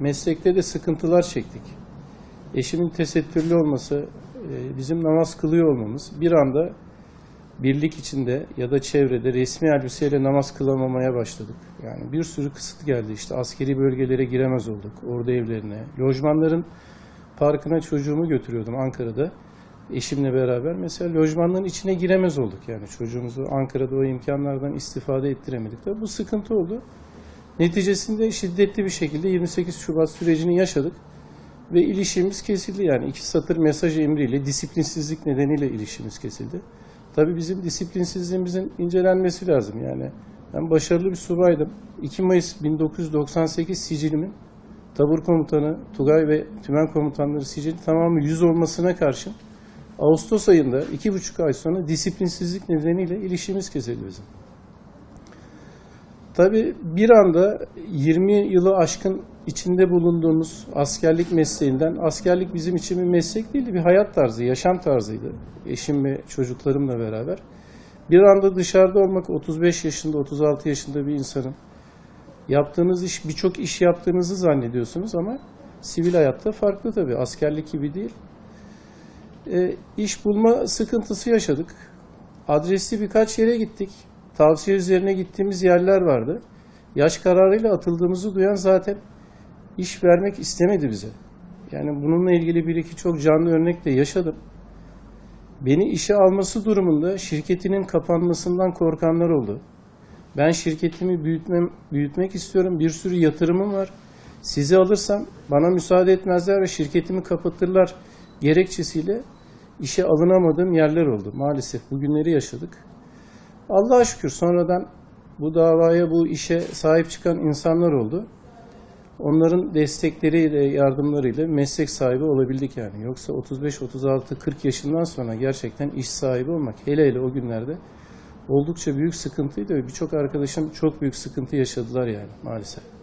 Meslekte de sıkıntılar çektik. Eşimin tesettürlü olması, e, bizim namaz kılıyor olmamız bir anda birlik içinde ya da çevrede resmi elbiseyle namaz kılamamaya başladık. Yani bir sürü kısıt geldi işte askeri bölgelere giremez olduk, orada evlerine. Lojmanların parkına çocuğumu götürüyordum Ankara'da eşimle beraber. Mesela lojmanların içine giremez olduk yani çocuğumuzu Ankara'da o imkanlardan istifade ettiremedik. Tabii bu sıkıntı oldu. Neticesinde şiddetli bir şekilde 28 Şubat sürecini yaşadık ve ilişkimiz kesildi. Yani iki satır mesaj emriyle disiplinsizlik nedeniyle ilişkimiz kesildi. Tabii bizim disiplinsizliğimizin incelenmesi lazım. Yani ben başarılı bir subaydım. 2 Mayıs 1998 sicilimin tabur komutanı, Tugay ve tümen komutanları sicili tamamı 100 olmasına karşın Ağustos ayında iki buçuk ay sonra disiplinsizlik nedeniyle ilişkimiz kesildi bizim. Tabii bir anda 20 yılı aşkın içinde bulunduğumuz askerlik mesleğinden, askerlik bizim için bir meslek değildi, bir hayat tarzı, yaşam tarzıydı. Eşim ve çocuklarımla beraber. Bir anda dışarıda olmak 35 yaşında, 36 yaşında bir insanın yaptığınız iş, birçok iş yaptığınızı zannediyorsunuz ama sivil hayatta farklı tabii. Askerlik gibi değil. E, iş bulma sıkıntısı yaşadık. Adresli birkaç yere gittik. Tavsiye üzerine gittiğimiz yerler vardı. Yaş kararıyla atıldığımızı duyan zaten iş vermek istemedi bize. Yani bununla ilgili bir iki çok canlı örnek de yaşadım. Beni işe alması durumunda şirketinin kapanmasından korkanlar oldu. Ben şirketimi büyütmem, büyütmek istiyorum. Bir sürü yatırımım var. Sizi alırsam bana müsaade etmezler ve şirketimi kapatırlar gerekçesiyle işe alınamadığım yerler oldu. Maalesef bugünleri yaşadık. Allah'a şükür sonradan bu davaya, bu işe sahip çıkan insanlar oldu. Onların destekleriyle, yardımlarıyla meslek sahibi olabildik yani. Yoksa 35, 36, 40 yaşından sonra gerçekten iş sahibi olmak, hele hele o günlerde oldukça büyük sıkıntıydı ve birçok arkadaşım çok büyük sıkıntı yaşadılar yani maalesef.